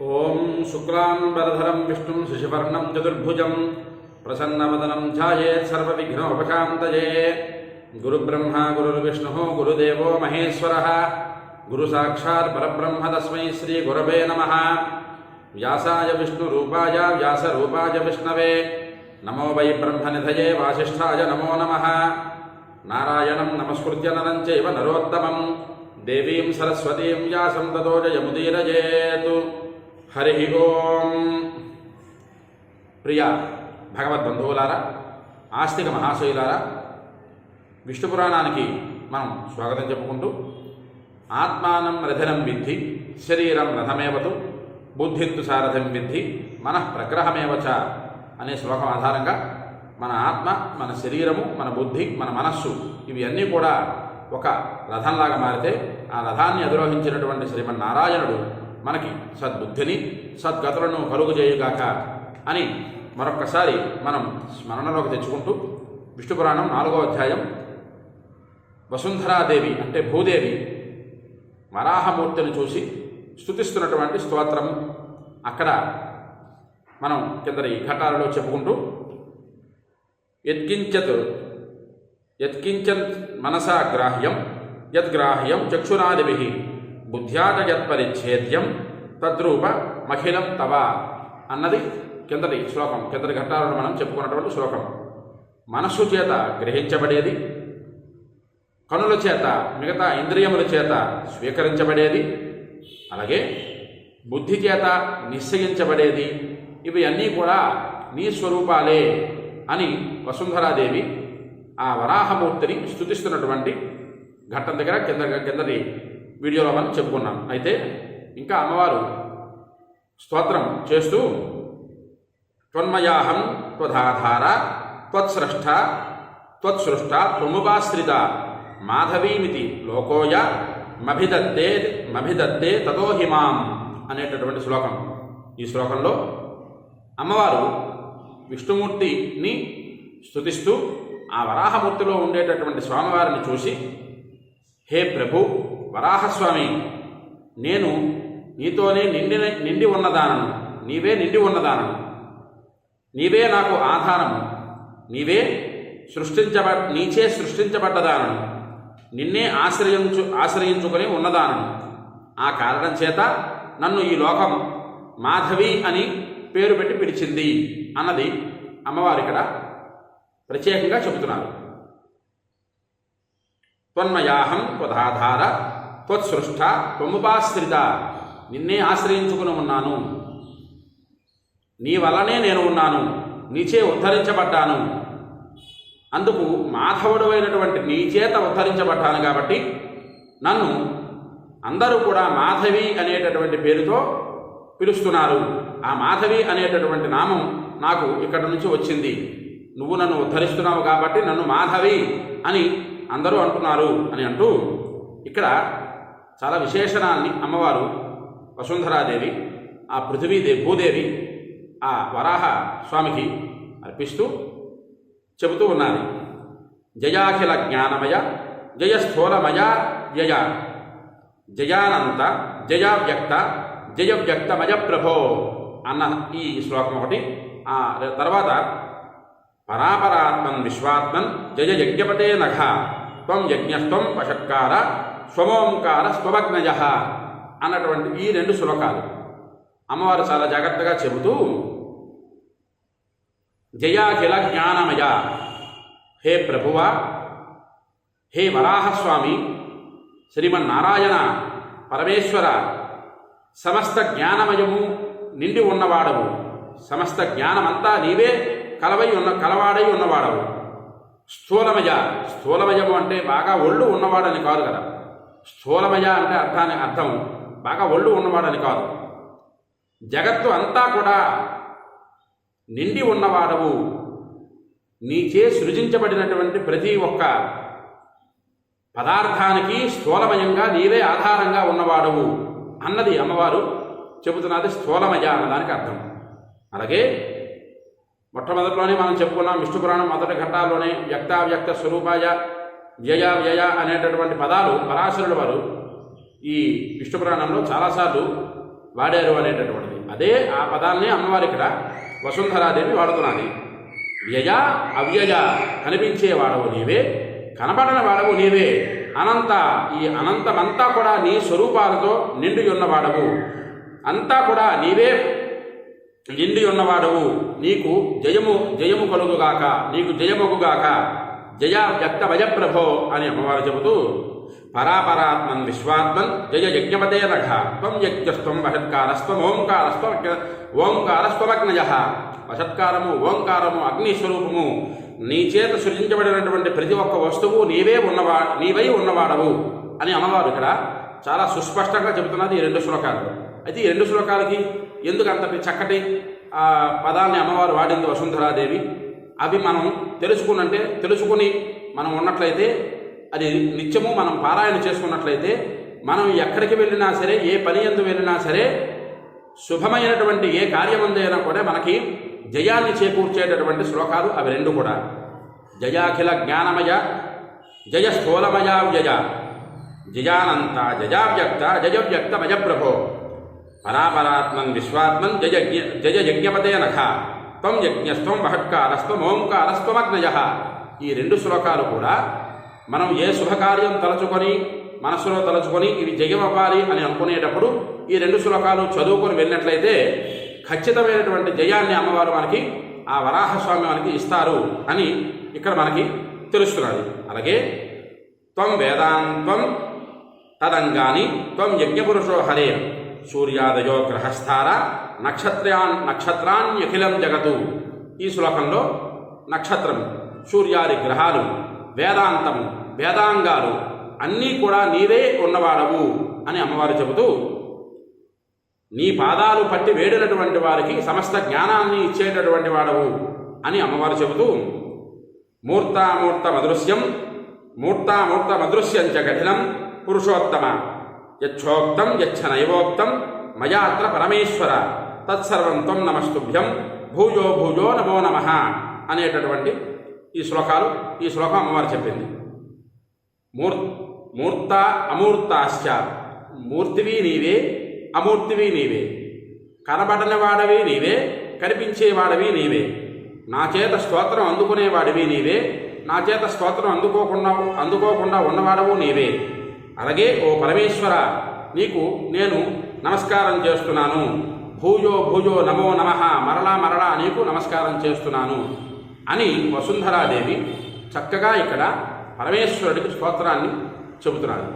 ఓం శుక్లాంబరధరం విష్ణుం శశివర్ణం చతుర్భుజం ప్రసన్నవదనం ఛాయేత్ సర్వవిఘ్నోపశాంతయే గురుబ్రహ్మ గురుర్విష్ణు గురుదేవో మహేశ్వర గురు సాక్షాత్ పరబ్రహ్మ తస్మై శ్రీ గురవే నమ. వ్యాసాయ విష్ణురూపాయ వ్యాసరూపాయ విష్ణవే. నమో వై బ్రహ్మనిధయే వాసిష్ఠాయ నమో నమ. నారాయణం నమస్కృత్య నరం చైవ నరోత్తమం. దేవీం సరస్వతీం వ్యాసం తతో జయముదీరయేతు. హరి ఓం. ప్రియ భగవద్బంధువులారా ఆస్తిక మహాశయులారా విష్ణు పురాణానికి మనం స్వాగతం చెప్పుకుంటూ ఆత్మానం రథనం విద్ధి శరీరం రథమేవతు బుద్ధింతు సారథం విద్ధి మనః ప్రగ్రహమేవచ అనే శ్లోకం ఆధారంగా మన ఆత్మ మన శరీరము మన బుద్ధి మన మనస్సు ఇవి అన్నీ కూడా ఒక రథంలాగా మారితే ఆ రథాన్ని అధిరోహించినటువంటి శ్రీమన్నారాయణుడు మనకి సద్బుద్ధిని సద్గతులను కలుగుజేయుగాక అని మరొక్కసారి మనం స్మరణలోకి తెచ్చుకుంటూ విష్ణు పురాణం నాలుగో అధ్యాయం వసుంధరాదేవి అంటే భూదేవి వరాహమూర్తిని చూసి స్థుతిస్తున్నటువంటి స్తోత్రము అక్కడ మనం కిందటి ఘటాలలో చెప్పుకుంటూ యత్కించత్ యత్కించన్ మనసా గ్రాహ్యం యద్గ్రాహ్యం చక్షురాదిభి. బుద్ధ్యాట యత్పరిచ్ఛేద్యం తద్రూప మఖిలం తవ అన్నది కిందటి శ్లోకం. కిందటి ఘట్టాలను మనం చెప్పుకున్నటువంటి శ్లోకం. మనస్సు చేత గ్రహించబడేది కనుల చేత మిగతా ఇంద్రియముల చేత స్వీకరించబడేది అలాగే బుద్ధి చేత నిశ్చయించబడేది. ఇవి అన్నీ కూడా నీ స్వరూపాలే అని వసుంధరాదేవి ఆ వరాహమూర్తిని స్థుతిస్తున్నటువంటి ఘట్టం దగ్గర కింద కిందటి వీడియోలో మనం చెప్పుకున్నాం. అయితే ఇంకా అమ్మవారు స్తోత్రం చేస్తూ త్వన్మయాహం త్వధాధార త్వత్స్రష్ట త్వత్సృష్ట త్వముపాశ్రిత మాధవీమితి లోకోయ మభిదత్తే మభిదత్తే తతో హిమాం అనేటటువంటి శ్లోకం. ఈ శ్లోకంలో అమ్మవారు విష్ణుమూర్తిని స్థుతిస్తూ ఆ వరాహమూర్తిలో ఉండేటటువంటి స్వామివారిని చూసి హే ప్రభు వరాహస్వామి నేను నీతోనే నిండి నిండి ఉన్నదానను నీవే నిండి ఉన్నదానను. నీవే నాకు ఆధారము నీవే సృష్టించబ నీచే సృష్టించబడ్డదానను. నిన్నే ఆశ్రయించు ఆశ్రయించుకొని ఉన్నదానను. ఆ కారణం చేత నన్ను ఈ లోకం మాధవి అని పేరు పెట్టి పిలిచింది అన్నది అమ్మవారు ఇక్కడ ప్రత్యేకంగా చెబుతున్నారు. త్వన్మయాహం త్వధాధార త్వత్సృష్ట త్వముపాశ్రిత. నిన్నే ఆశ్రయించుకుని ఉన్నాను నీ వల్లనే నేను ఉన్నాను. నీచే ఉద్ధరించబడ్డాను. అందుకు మాధవుడు అయినటువంటి నీ చేత ఉద్ధరించబడ్డాను కాబట్టి నన్ను అందరూ కూడా మాధవి అనేటటువంటి పేరుతో పిలుస్తున్నారు. ఆ మాధవి అనేటటువంటి నామం నాకు ఇక్కడ నుంచి వచ్చింది. నువ్వు నన్ను ఉద్ధరిస్తున్నావు కాబట్టి నన్ను మాధవి అని అందరూ అంటున్నారు అని అంటూ ఇక్కడ చాలా విశేషణాన్ని అమ్మవారు వసుంధరాదేవి ఆ పృథివీదేవి భూదేవి ఆ వరాహ స్వామికి అర్పిస్తూ చెబుతూ ఉన్నది. జయాఖిల జ్ఞానమయ జయ స్థూలమయ జయ జయానంత జయ వ్యక్త జయ వ్యక్తమయ ప్రభో అన్న ఈ శ్లోకం ఒకటి. ఆ తర్వాత పరాపరాత్మన్ విశ్వాత్మన్ జయ యజ్ఞపతే నఖ త్వం యజ్ఞస్త్వం పషత్కార స్వమోంకార స్వభగ్నయ అన్నటువంటి ఈ రెండు శ్లోకాలు. అమ్మవారు చాలా జాగ్రత్తగా చెబుతూ జయాఖిల జ్ఞానమయ హే ప్రభువ హే వరాహస్వామి శ్రీమన్నారాయణ పరమేశ్వర సమస్త జ్ఞానమయము నిండి ఉన్నవాడవు. సమస్త జ్ఞానమంతా నీవే కలవై ఉన్న కలవాడై ఉన్నవాడవు. స్థూలమయ స్థూలమయము అంటే బాగా ఒళ్ళు ఉన్నవాడని కాదు కదా. స్థూలమయ అంటే అర్థాన్ని అర్థం. బాగా ఒళ్ళు ఉన్నవాడని కాదు. జగత్తు అంతా కూడా నిండి ఉన్నవాడవు. నీచే సృజించబడినటువంటి ప్రతి ఒక్క పదార్థానికి స్థూలమయంగా నీవే ఆధారంగా ఉన్నవాడవు అన్నది అమ్మవారు చెబుతున్నది స్థూలమయ అన్నదానికి అర్థం. అలాగే మొట్టమొదటిలోనే మనం చెప్పుకున్నాం విష్ణు పురాణం మొదటి ఘట్టాల్లోనే వ్యక్తావ్యక్త స్వరూపాయ వ్యయ వ్యయ అనేటటువంటి పదాలు పరాశరుడు వారు ఈ విష్ణు పురాణంలో చాలాసార్లు వాడారు అనేటటువంటిది. అదే ఆ పదాలనే అమ్మవారు ఇక్కడ వసుంధరాదేవి వాడుతున్నది. వ్యయ అవ్యయ కనిపించే వాడవు నీవే కనబడని వాడవు నీవే అనంత ఈ అనంతమంతా కూడా నీ స్వరూపాలతో నిండి ఉన్నవాడవు అంతా కూడా నీవే నిండి ఉన్నవాడవు నీకు జయము జయము కలుగుగాక నీకు జయమగుగాక జయ వ్యక్త భయప్రభో అని అమ్మవారు చెబుతూ పరాపరాత్మన్ విశ్వాత్మన్ జయ యజ్ఞపదే రఘ త్వం యజ్ఞస్వం వషత్కారస్త్వం ఓంకారస్వ ఓంకారస్వమగ్నయ వషత్కారము ఓంకారము అగ్నిస్వరూపము నీ చేత సృజించబడినటువంటి ప్రతి ఒక్క వస్తువు నీవే ఉన్నవా నీవై ఉన్నవాడవు అని అమ్మవారు ఇక్కడ చాలా సుస్పష్టంగా చెబుతున్నది ఈ రెండు శ్లోకాలు. అయితే ఈ రెండు శ్లోకాలకి ఎందుకు అంత చక్కటి ఆ పదాన్ని అమ్మవారు వాడింది వసుంధరాదేవి? అవి మనం తెలుసుకున్నంటే తెలుసుకుని మనం ఉన్నట్లయితే అది నిత్యము మనం పారాయణ చేసుకున్నట్లయితే మనం ఎక్కడికి వెళ్ళినా సరే ఏ పని ఎందు వెళ్ళినా సరే శుభమైనటువంటి ఏ కార్యమందైనా కూడా మనకి జయాన్ని చేకూర్చేటటువంటి శ్లోకాలు అవి రెండు కూడా. జయాఖిల జ్ఞానమయ జయ స్థూలమయ వ్యయ. జయానంత జయావ్యక్త జయవ్యక్తమయ ప్రభో. పరాపరాత్మన్ విశ్వాత్మన్ జయ జయ యజ్ఞపతే నఖ. త్వం యజ్ఞస్త్వం మహత్కారస్త్వం ఓంకారస్త్వమగ్నయ ఈ రెండు శ్లోకాలు కూడా మనం ఏ శుభకార్యం తలచుకొని మనసులో తలుచుకొని ఇవి జయమవ్వాలి అని అనుకునేటప్పుడు ఈ రెండు శ్లోకాలు చదువుకొని వెళ్ళినట్లయితే ఖచ్చితమైనటువంటి జయాన్ని అమ్మవారు మనకి ఆ వరాహస్వామి మనకి ఇస్తారు అని ఇక్కడ మనకి తెలుస్తున్నది. అలాగే త్వం వేదాంత్వం తదంగాని త్వం యజ్ఞపురుషో హరే సూర్యాదయో గ్రహస్థార నక్షత్రాన్ నక్షత్రాన్యఖిలం జగతు. ఈ శ్లోకంలో నక్షత్రం సూర్యాది గ్రహాలు వేదాంతం వేదాంగాలు అన్నీ కూడా నీవే ఉన్నవాడవు అని అమ్మవారు చెబుతూ నీ పాదాలు పట్టి వేడినటువంటి వారికి సమస్త జ్ఞానాన్ని ఇచ్చేటటువంటి వాడవు అని అమ్మవారు చెబుతూ మూర్తామూర్త మదృశ్యం మూర్తామూర్త మదృశ్యం చ కఠినం పురుషోత్తమ. యచ్చోక్తం యచ్చ నైవోక్తం మయాత్ర పరమేశ్వర. తత్సర్వం త్వం నమస్తుభ్యం. భూయో భూయో నమో నమ అనేటటువంటి ఈ శ్లోకాలు ఈ శ్లోకం అమ్మవారు చెప్పింది. మూర్ మూర్త అమూర్తాశ్చ. మూర్తివి నీవే అమూర్తివి నీవే. కనబడని వాడవి నీవే కనిపించేవాడవి నీవే. నా చేత స్తోత్రం అందుకునేవాడివి నీవే నా చేత స్తోత్రం అందుకోకుండా అందుకోకుండా ఉన్నవాడవు నీవే. అలాగే ఓ పరమేశ్వర నీకు నేను నమస్కారం చేస్తున్నాను. భూయో భూయో నమో నమ మరలా మరలా నీకు నమస్కారం చేస్తున్నాను అని వసుంధరాదేవి చక్కగా ఇక్కడ పరమేశ్వరుడికి స్తోత్రాన్ని చెబుతున్నారు.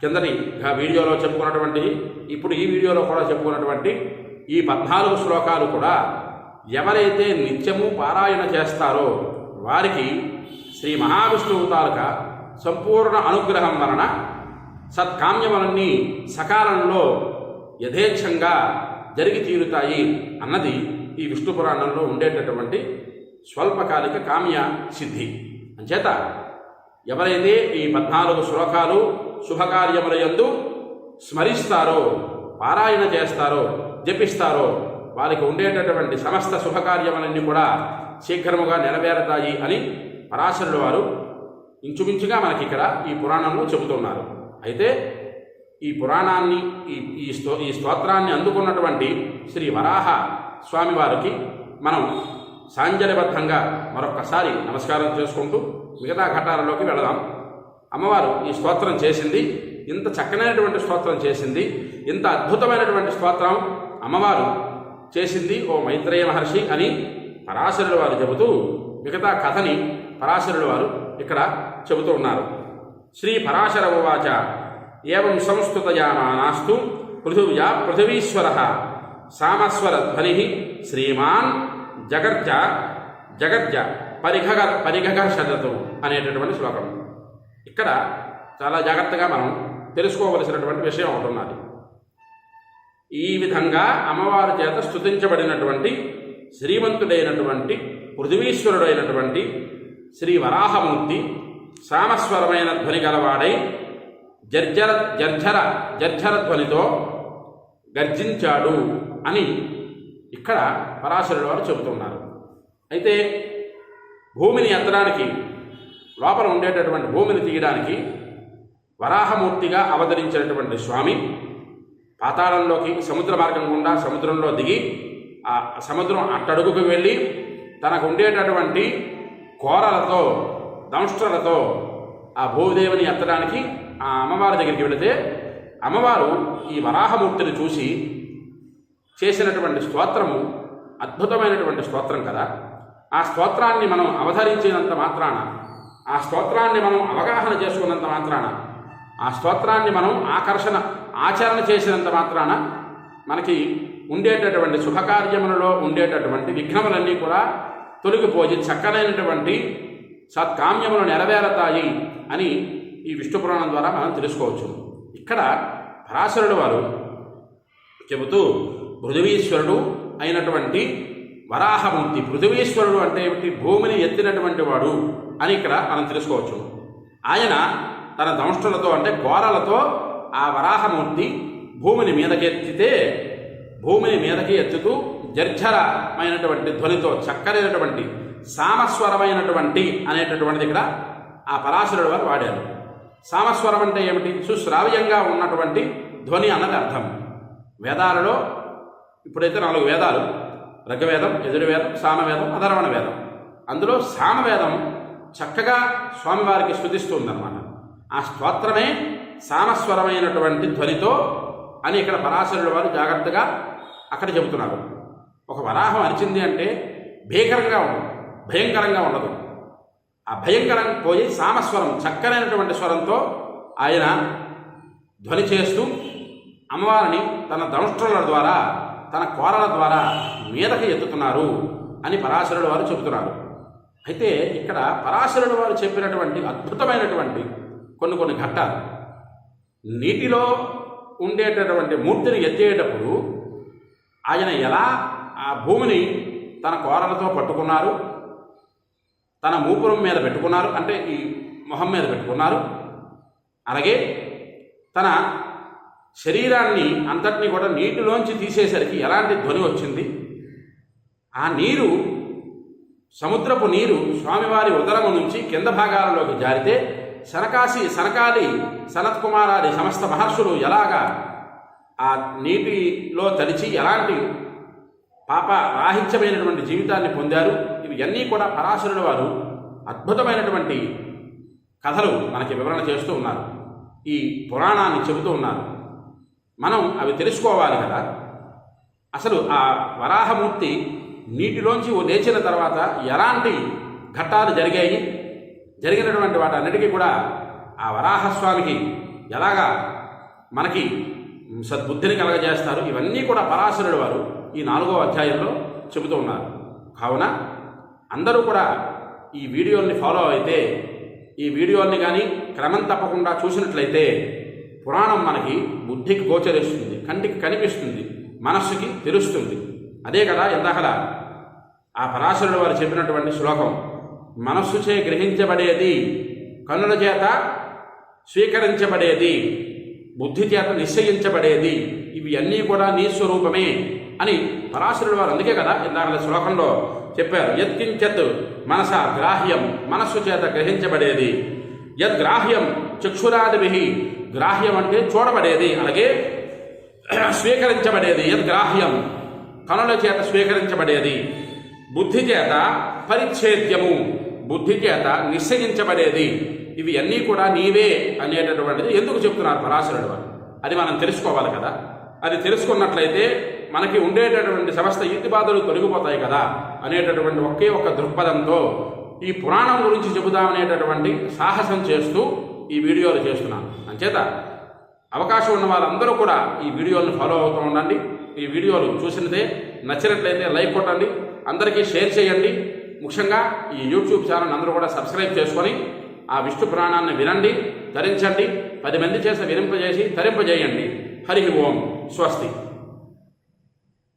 కిందటి వీడియోలో చెప్పుకున్నటువంటి ఇప్పుడు ఈ వీడియోలో కూడా చెప్పుకున్నటువంటి ఈ పద్నాలుగు శ్లోకాలు కూడా ఎవరైతే నిత్యము పారాయణ చేస్తారో వారికి శ్రీ మహావిష్ణువు తాలూక సంపూర్ణ అనుగ్రహం వలన సత్కామ్యములన్నీ సకాలంలో యథేచ్ఛంగా జరిగి తీరుతాయి అన్నది ఈ విష్ణు పురాణంలో ఉండేటటువంటి స్వల్పకాలిక కామ్య సిద్ధి. అంచేత ఎవరైతే ఈ పద్నాలుగు శ్లోకాలు శుభకార్యముల యందు స్మరిస్తారో పారాయణ చేస్తారో జపిస్తారో వారికి ఉండేటటువంటి సమస్త శుభకార్యములన్నీ కూడా శీఘ్రముగా నెరవేరతాయి అని పరాశరుడు వారు ఇంచుమించుగా మనకి ఇక్కడ ఈ పురాణంలో చెబుతున్నారు. అయితే ఈ పురాణాన్ని ఈ ఈ స్తో ఈ స్తోత్రాన్ని అందుకున్నటువంటి శ్రీ వరాహ స్వామివారికి మనం సాంజలిబద్ధంగా మరొక్కసారి నమస్కారం చేసుకుంటూ మిగతా ఘటాలలోకి వెళదాం. అమ్మవారు ఈ స్తోత్రం చేసింది ఇంత చక్కనైనటువంటి స్తోత్రం చేసింది ఇంత అద్భుతమైనటువంటి స్తోత్రం అమ్మవారు చేసింది ఓ మైత్రేయ మహర్షి అని పరాశరుల వారు చెబుతూ మిగతా కథని పరాశరుల వారు ఇక్కడ చెబుతూ ఉన్నారు. శ్రీ పరాశర ఉవాచ ఏం సంస్కృతయామానాస్తు పృథివ్యా పృథివీశ్వర సామస్వర ధ్వని శ్రీమాన్ జగర్జ జగర్జ పరిఘగ పరిఘర్షతు అనేటటువంటి శ్లోకం. ఇక్కడ చాలా జాగ్రత్తగా మనం తెలుసుకోవలసినటువంటి విషయం ఒకటి ఉన్నది. ఈ విధంగా అమ్మవారి చేత స్తుతించబడినటువంటి శ్రీమంతుడైనటువంటి పృథివీశ్వరుడైనటువంటి శ్రీ వరాహమూర్తి సామస్వరమైన ధ్వని గలవాడై జర్జర జర్జర జర్జర ధ్వనితో గర్జించాడు అని ఇక్కడ పరాశరుడు వారు చెబుతున్నారు. అయితే భూమిని ఎత్తడానికి లోపల ఉండేటటువంటి భూమిని తీయడానికి వరాహమూర్తిగా అవతరించినటువంటి స్వామి పాతాళంలోకి సముద్ర మార్గం గుండా సముద్రంలో దిగి ఆ సముద్రం అట్టడుగుకు వెళ్ళి తనకు ఉండేటటువంటి కోరలతో దంష్ట్రలతో ఆ భూదేవిని ఎత్తడానికి ఆ అమ్మవారి దగ్గరికి వెళితే అమ్మవారు ఈ వరాహమూర్తిని చూసి చేసినటువంటి స్తోత్రము అద్భుతమైనటువంటి స్తోత్రం కదా. ఆ స్తోత్రాన్ని మనం అవతరించినంత మాత్రాన ఆ స్తోత్రాన్ని మనం అవగాహన చేసుకున్నంత మాత్రాన ఆ స్తోత్రాన్ని మనం ఆకర్షణ ఆచరణ చేసినంత మాత్రాన మనకి ఉండేటటువంటి శుభకార్యములలో ఉండేటటువంటి విఘ్నములన్నీ కూడా తొలగిపోయి చక్కనైనటువంటి సత్కామ్యములు నెరవేరతాయి అని ఈ విష్ణు పురాణం ద్వారా మనం తెలుసుకోవచ్చు. ఇక్కడ పరాశరుడు వారు చెబుతూ పృథువీశ్వరుడు అయినటువంటి వరాహమూర్తి పృథువీశ్వరుడు అంటే ఏమిటి? భూమిని ఎత్తినటువంటి వాడు అని ఇక్కడ మనం తెలుసుకోవచ్చు. ఆయన తన దంష్టులతో అంటే కోరలతో ఆ వరాహమూర్తి భూమిని మీదకెత్తితే భూమిని మీదకి ఎత్తుతూ జర్జరమైనటువంటి ధ్వనితో చక్కనైనటువంటి సామస్వరమైనటువంటి అనేటటువంటిది ఇక్కడ ఆ పరాశరుడు వారు వాడారు. సామస్వరం అంటే ఏమిటి? సుశ్రావ్యంగా ఉన్నటువంటి ధ్వని అన్నది అర్థం. వేదాలలో ఇప్పుడైతే నాలుగు వేదాలు రగ్గవేదం యజుర్వేదం సామవేదం అధర్వణ వేదం. అందులో సామవేదం చక్కగా స్వామివారికి స్థుతిస్తుందన్నమాట. ఆ స్తోత్రమే సామస్వరమైనటువంటి ధ్వనితో అని ఇక్కడ పరాశరుడు వారు జాగ్రత్తగా అక్కడ చెబుతున్నారు. ఒక వరాహం అరిచింది అంటే భీకరంగా ఉండదు భయంకరంగా ఉండదు. ఆ భయంకరం పోయి సామస్వరం చక్కనైనటువంటి స్వరంతో ఆయన ధ్వని చేస్తూ అమ్మవారిని తన దంష్ట్రుల ద్వారా తన కోరల ద్వారా మీదకి ఎత్తుతున్నారు అని పరాశరుడు వారు చెబుతున్నారు. అయితే ఇక్కడ పరాశరుడు వారు చెప్పినటువంటి అద్భుతమైనటువంటి కొన్ని కొన్ని ఘట్టాలు. నీటిలో ఉండేటటువంటి మూర్తిని ఎత్తేటప్పుడు ఆయన ఎలా ఆ భూమిని తన కోరలతో పట్టుకున్నారు? తన మూపురం మీద పెట్టుకున్నారు. అంటే ఈ మొహం మీద పెట్టుకున్నారు. అలాగే తన శరీరాన్ని అంతటినీ కూడా నీటిలోంచి తీసేసరికి ఎలాంటి ధ్వని వచ్చింది? ఆ నీరు సముద్రపు నీరు స్వామివారి ఉదరము నుంచి కింద భాగాలలోకి జారితే శనకాశి సనకాలి సనత్కుమారాది సమస్త మహర్షులు ఎలాగా ఆ నీటిలో తడిచి ఎలాంటి పాప రాహిత్యమైనటువంటి జీవితాన్ని పొందారు. ఇవి అన్నీ కూడా పరాశరుడు వారు అద్భుతమైనటువంటి కథలు మనకి వివరణ చేస్తూ ఉన్నారు. ఈ పురాణాన్ని చెబుతూ ఉన్నారు. మనం అవి తెలుసుకోవాలి కదా. అసలు ఆ వరాహమూర్తి నీటిలోంచి ఓ లేచిన తర్వాత ఎలాంటి ఘట్టాలు జరిగాయి? జరిగినటువంటి వాటన్నిటికీ కూడా ఆ వరాహస్వామికి ఎలాగా మనకి సద్బుద్ధిని కలగజేస్తారు? ఇవన్నీ కూడా పరాశరుడు వారు ఈ నాలుగో అధ్యాయంలో చెబుతూ ఉన్నారు. కావున అందరూ కూడా ఈ వీడియోల్ని ఫాలో అయితే ఈ వీడియోల్ని కానీ క్రమం తప్పకుండా చూసినట్లయితే పురాణం మనకి బుద్ధికి గోచరిస్తుంది కంటికి కనిపిస్తుంది మనస్సుకి తెలుస్తుంది. అదే కదా ఎందాకల? ఆ పరాశరుడు వారు చెప్పినటువంటి శ్లోకం మనస్సుచే గ్రహించబడేది కన్నుల చేత స్వీకరించబడేది బుద్ధి చేత నిశ్చయించబడేది ఇవి అన్నీ కూడా నీ స్వరూపమే. అని పరాశరుడు వారు అందుకే కదా ఇందాక శ్లోకంలో చెప్పారు. యత్కించత్ మనస గ్రాహ్యం మనస్సు చేత గ్రహించబడేది. యద్గ్రాహ్యం చక్షురాదిభి గ్రాహ్యం అంటే చూడబడేది అలాగే స్వీకరించబడేది. యద్గ్రాహ్యం కనుల చేత స్వీకరించబడేది. బుద్ధి చేత పరిచ్ఛేద్యము బుద్ధి చేత నిశ్చయించబడేది. ఇవి అన్నీ కూడా నీవే అనేటటువంటిది ఎందుకు చెప్తున్నారు పరాశరుడు వారు? అది మనం తెలుసుకోవాలి కదా. అది తెలుసుకున్నట్లయితే మనకి ఉండేటటువంటి సమస్త ఈతి బాధలు తొలగిపోతాయి కదా అనేటటువంటి ఒకే ఒక దృక్పథంతో ఈ పురాణం గురించి చెబుదామనేటటువంటి సాహసం చేస్తూ ఈ వీడియోలు చేస్తున్నాను. అంచేత అవకాశం ఉన్న వాళ్ళందరూ కూడా ఈ వీడియోలను ఫాలో అవుతూ ఉండండి. ఈ వీడియోలు చూసినదే నచ్చినట్లయితే లైక్ కొట్టండి. అందరికీ షేర్ చేయండి. ముఖ్యంగా ఈ యూట్యూబ్ ఛానల్ అందరూ కూడా సబ్స్క్రైబ్ చేసుకొని ఆ విష్ణు పురాణాన్ని వినండి ధరించండి. పది మంది చేసి వినింపజేసి ధరింపజేయండి హరి ఓం. స్వస్తి.